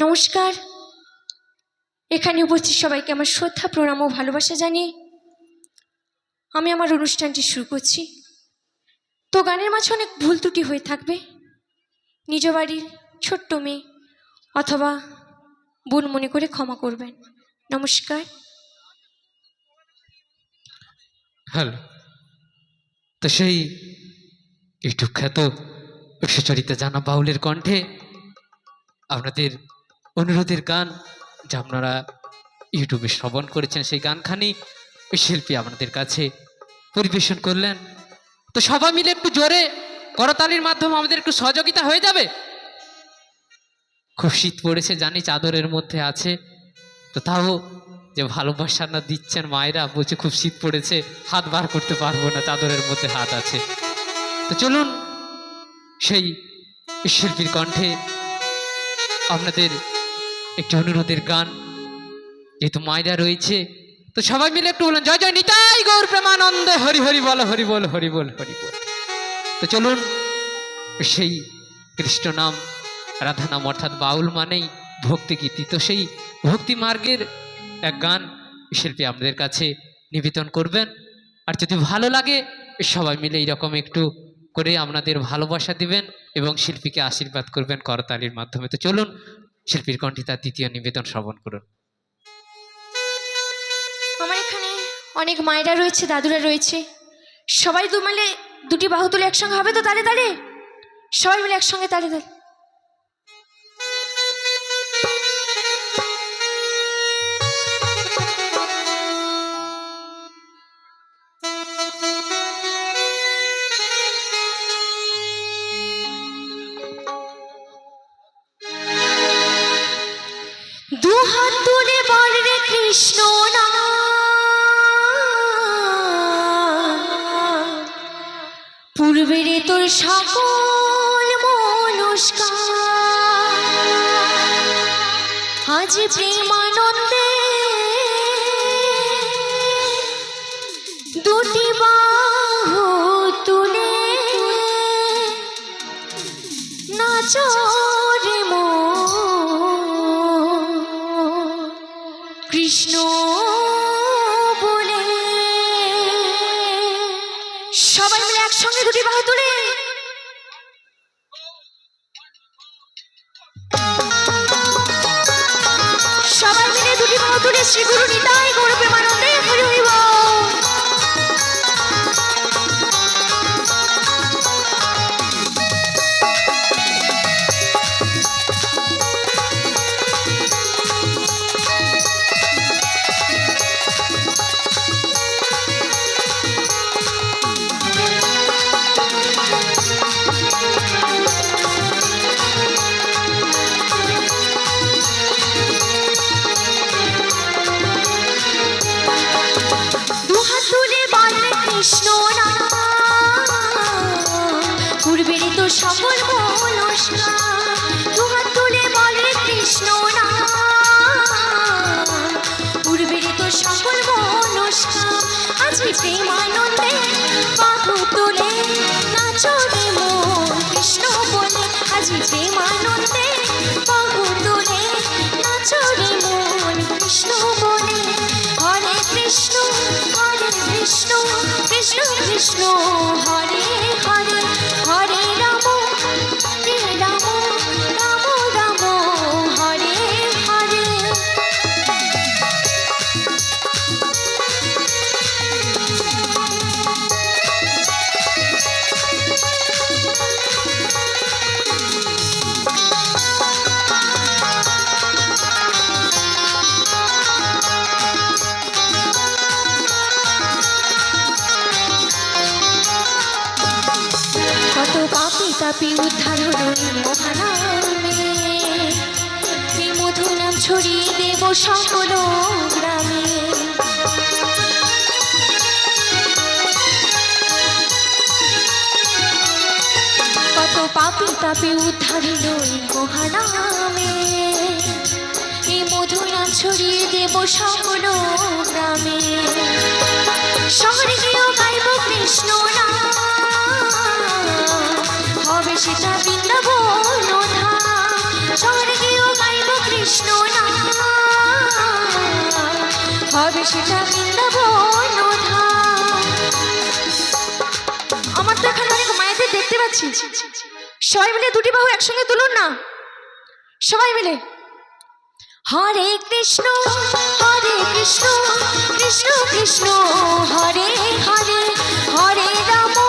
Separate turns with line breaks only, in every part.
নমস্কার। এখানে উপস্থিত সবাইকে আমার শ্রদ্ধা, প্রণাম ও ভালোবাসা জানিয়ে আমি আমার অনুষ্ঠানটি শুরু করছি। তো গানের মাঝে অনেক ভুল ত্রুটি হয়ে থাকবে। নিজ বাড়ির ছোট্ট মেয়ে অথবা বোন মনে করে ক্ষমা করবেন। নমস্কার।
হ্যালো। তো সেই ইউটিউব খ্যাত সুচরিতা জানা বাউলের কণ্ঠে আপনাদের অনুরোধের গান যা আপনারা ইউটিউবে শ্রবণ করেছেন, সেই গানখানি ওই শিল্পী আপনাদের কাছে পরিবেশন করলেন। তো সবাই মিলে একটু জোরে করতালির মাধ্যমে আমাদের একটু সহযোগিতা হয়ে যাবে। খুব শীত পড়েছে, জানি চাদরের মধ্যে আছে। তো তাও যে ভালোবাসা না দিচ্ছেন মায়েরা, বলছে খুব শীত পড়েছে, হাত বার করতে পারব না, চাদরের মধ্যে হাত আছে। তো চলুন সেই শিল্পীর কণ্ঠে আপনাদের একটি অনুরোধের গান। যেহেতু মায়েরা রয়েছে, তো সবাই মিলে একটু বলুন, জয় জয় নিতাই গৌর প্রেমানন্দ, হরি হরি বল হরি বল হরি বল হরি বল। তো চলুন, সেই কৃষ্ণ নাম, রাধা নাম অর্থাৎ বাউল মানেই ভক্তি গীতি তো সেই ভক্তি মার্গের এক গান শিল্পী আমাদের কাছে নিবেদন করবেন। আর যদি ভালো লাগে, সবাই মিলে এইরকম একটু করে আপনাদের ভালোবাসা দিবেন এবং শিল্পীকে আশীর্বাদ করবেন করতালির মাধ্যমে। তো চলুন শিল্পীর কণ্ঠে তার দ্বিতীয় নিবেদন শ্রবণ করুন।
আমার এখানে অনেক মায়েরা রয়েছে, দাদুরা রয়েছে। সবাই দু মিলে দুটি বাহু তুলে একসঙ্গে হবে তো তালে তালে? সবাই মিলে একসঙ্গে তালে তালে। পূর্বেরে তোর সকল মনস্কার আজ প্রেমানন্দে দুটি বাহু তুলে নাচো রে। কৃষ্ণ একসঙ্গে বাহাদুরে সবাই মিলে দুটি বাহাদুরে শ্রী গুরু নিতাই গৌরবে প্রেমানন্দে তো সকল মনস্কার দুহাত তুলে বলে কৃষ্ণ নাম পূর্বেরই তো সকল মনস্কার আজ প্রেমানন্দে বাহু তুলে। নাচো রে মন কৃষ্ণ বলে। বাহু তুলে। নাচো রে মন কৃষ্ণ বলে। হরে কৃষ্ণ হরে কৃষ্ণ কৃষ্ণ কৃষ্ণ, হরে পাপি উদ্ধার হলো মহানামে এই মধু নাম ছড়িয়ে দেব সকল গ্রামে। কত পাপি তাপি উদ্ধার হলো মহানামে এই মধু নাম ছড়িয়ে দেব সকল গ্রামে। শহরে গিয়েও গাইব কৃষ্ণ সেটা বৃন্দাবন স্বর্গেও গাইব কৃষ্ণ নাম। হবে সেটা আমার তো এখানে অনেক মায়েদের দেখতে পাচ্ছি। সবাই মিলে দুটি বাহু একসঙ্গে তুলুন না? সবাই মিলে। হরে কৃষ্ণ হরে কৃষ্ণ কৃষ্ণ কৃষ্ণ, হরে হরে হরে রাম।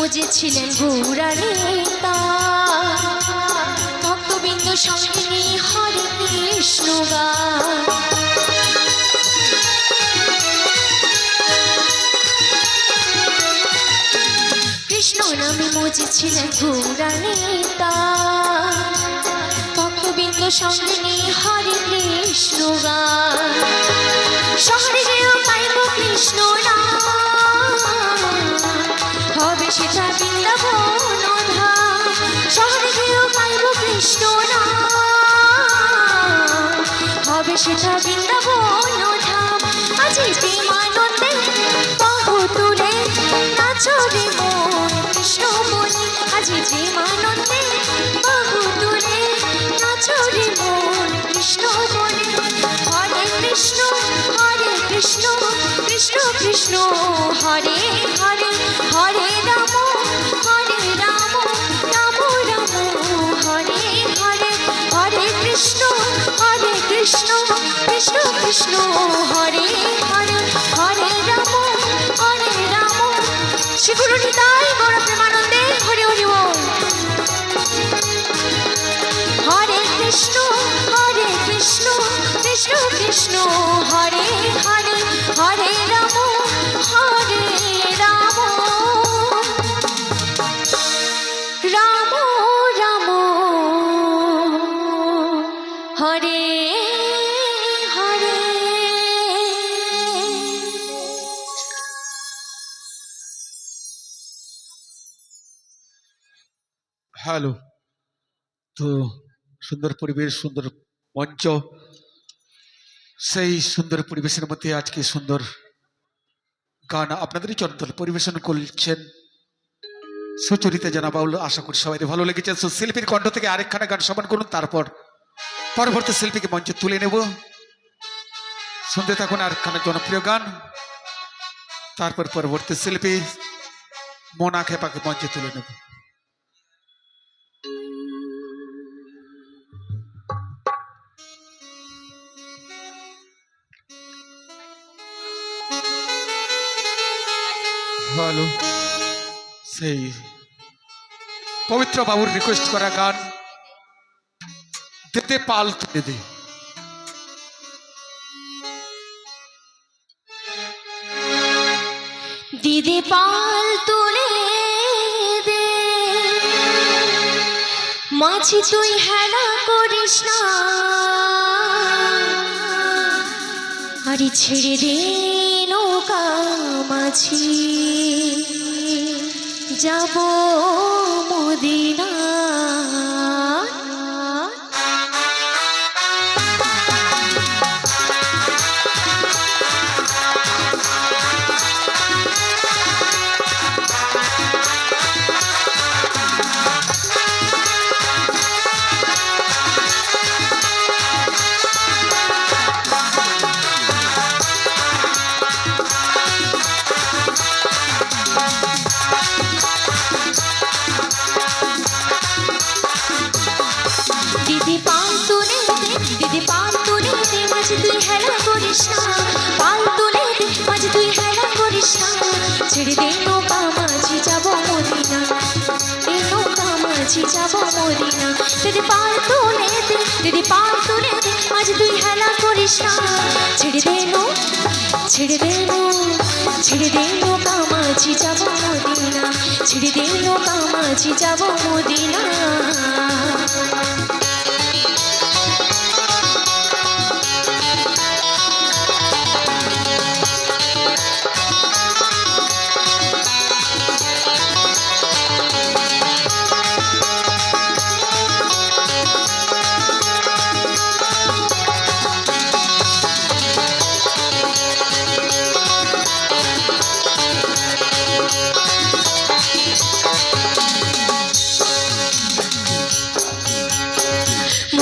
মজেছিলেন গৌরা নেতা। ভক্তবৃন্দ সঙ্গে হরে কৃষ্ণ গান কৃষ্ণ নামে মজেছিলেন গৌরা নেতা। ভক্তবৃন্দ সঙ্গে হরে কৃষ্ণ গান শহরে পাইব কৃষ্ণ হবে সেটা বৃন্দাবন ধাম শহরে যেও পাইব কৃষ্ণ নাম। হবে সেটা বৃন্দাবন ধাম আজি প্রেমানন্দে বাহু তুলে নাচো রে মন কৃষ্ণ বলে, আজি প্রেমানন্দে বাহু তুলে নাচো রে মন কৃষ্ণ বলে। হরে কৃষ্ণ হরে কৃষ্ণ কৃষ্ণ কৃষ্ণ, হরে হরে হরে কৃষ্ণ কৃষ্ণ
হ্যালো তো সুন্দর পরিবেশ, সুন্দর মঞ্চ, সেই সুন্দর পরিবেশের মধ্যে আজকে সুন্দর গান আপনাদেরই চরণতল পরিবেশন করছেন সুচরিতা জানা বাউল আশা করি সবাই ভালো লেগেছে। শিল্পীর কণ্ঠ থেকে আরেকখানা গান সমান করুন, তারপর পরবর্তী শিল্পীকে মঞ্চে তুলে নেব। শুনতে থাকুন আরেকখানা জনপ্রিয় গান। তারপর পরবর্তী শিল্পী মোনা খেপাকে মঞ্চে তুলে নেব। হ্যালো সেই পবিত্র বাবুর রিকোয়েস্ট করা গান দেতে পাল তুলে দে।
দিদি পাল তুলে দে। মাঝি তুই হেলা করিস না। আরে ছেড়ে দে। নৌকা মাঝি যাব মদিনা মরি না যদি পার তুলে দে যদি পার তুলে দে আজ তুই হেলা করিস না ছেড়ে দে নো ছেড়ে দে নো ছেড়ে দে নো কামাছি যাব মদিনা ছেড়ে দে নো কামাছি যাব মদিনা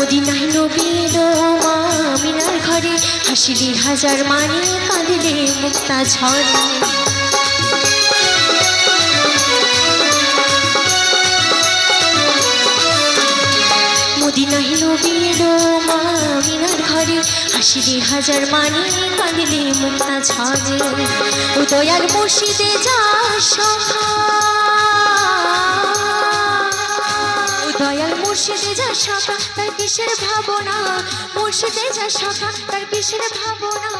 মদিনায় নবীর মা মিনার ঘরে হাসিলি হাজার মানে কাঁদিলে মুক্তা ঝরে। মদিনায় নবীর মা মিনার ঘরে হাসিলি হাজার মানে কাঁদিলে মুক্তা ঝরে। ও দয়াল মুর্শিদে যা সখা দয়াল মুর্শিদে যা সখা তার কিসের ভাবনা? মুর্শিদে যা সখা তার কিসের ভাবনা?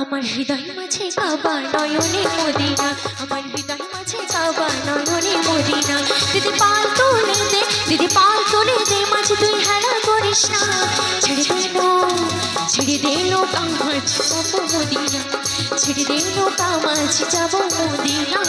আমার হৃদয় মাঝে কাবা নয়নে মদিনা, আমার হৃদয় মাঝে কাবা নয়নে মদিনা। দিদি পাল তুলে দে, দিদি পাল তুলে দে, মাঝে তুই হেলা করিস না। ছেড়ে দিল ছেড়ে দিল কামাজ, যাব মদিনা। ছেড়ে দিল কামাজ, যাব মদিনা।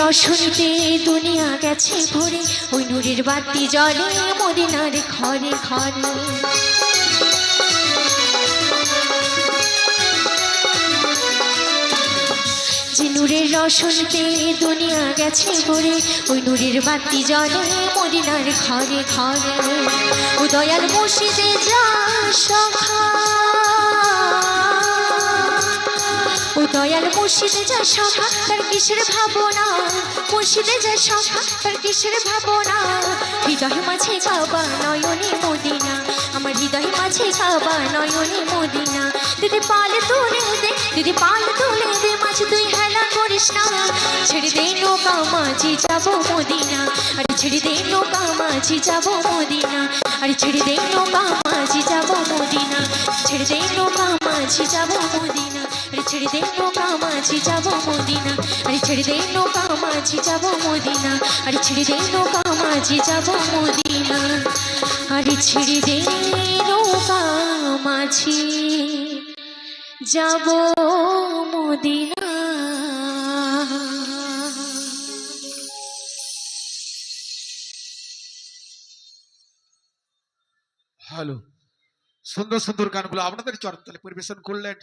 রসনীতে দুনিয়া গেছে ভরে। ওই নূরের বাতি জলে মদিনার ঘরে ঘরে। যে নূরের রসনতে দুনিয়া গেছে ভরে, ওই নূরের বাতি জলে মদিনার ঘরে ঘরে। ও দয়াল মুর্শিদে যা সখা। ও দয়াল মুর্শিদে যা সখা তার কিসের ভাবনা? মুর্শিদে যা সখা তার কিসের ভাবনা? হৃদয় মাঝে কাবা নয়নে মদিনা। আমার হৃদয় মাঝে কাবা নয়নে মদিনা। দিদি পাল তুলে দে দিদি পাল তুলে দে মাঝে তুই হেলা করিস না। ছেড়ে দে নৌকা, মাঝি যাব মদিনা। আরে ছেড়ে দে নৌকা, মাঝি যাব মদিনা। আরে ছেড়ে দে নৌকা, মাঝি যাব মদিনা। ছেড়ে দে নৌকা, মাঝি যাব মদিনা। আরে ছেড়ে দে মদিনা। যাব মদিনা। আরে ছেড়ে দে যাব মদিনা। যাব মদিনা।
হ্যালো, সুন্দর সুন্দর গানগুলো আপনাদের চরণতলে পরিবেশন করলেন।